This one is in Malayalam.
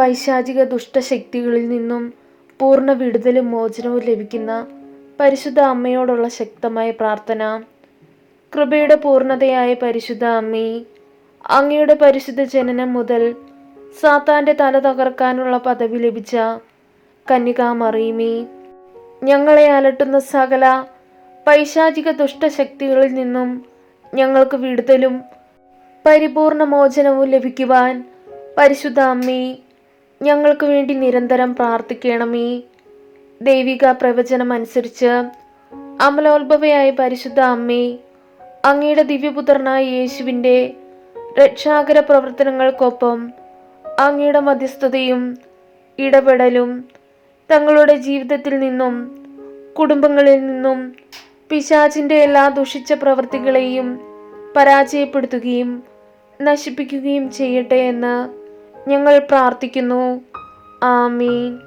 പൈശാചിക ദുഷ്ടശക്തികളിൽ നിന്നും പൂർണ വിടുതലും മോചനവും ലഭിക്കുന്ന പരിശുദ്ധ അമ്മയോടുള്ള ശക്തമായ പ്രാർത്ഥന. കൃപയുടെ പൂർണതയായ പരിശുദ്ധ അമ്മേ അങ്ങയുടെ പരിശുദ്ധ ജനനം മുതൽ സാത്താന്റെ തല തകർക്കാനുള്ള പദവി ലഭിച്ച കന്യകാമറിയുമേ ഞങ്ങളെ അലട്ടുന്ന സകല പൈശാചിക ദുഷ്ടശക്തികളിൽ നിന്നും ഞങ്ങൾക്ക് വിടുതലും പരിപൂർണ മോചനവും ലഭിക്കുവാൻ പരിശുദ്ധ അമ്മേ ഞങ്ങൾക്ക് വേണ്ടി നിരന്തരം പ്രാർത്ഥിക്കണമേ ദൈവിക പ്രവചനം അനുസരിച്ച് അമലോത്ഭവയായ പരിശുദ്ധ അമ്മേ അങ്ങയുടെ ദിവ്യപുത്രനായ യേശുവിന്റെ രക്ഷാകര പ്രവർത്തനങ്ങൾക്കൊപ്പം അങ്ങയുടെ മധ്യസ്ഥതയും ഇടപെടലും തങ്ങളുടെ ജീവിതത്തിൽ നിന്നും കുടുംബങ്ങളിൽ നിന്നും പിശാചിന്റെ എല്ലാ ദുഷിച്ച പ്രവൃത്തികളെയും പരാജയപ്പെടുത്തുകയും നശിപ്പിക്കുകയും ചെയ്യട്ടെ എന്ന് ഞങ്ങൾ പ്രാർത്ഥിക്കുന്നു. ആമീൻ.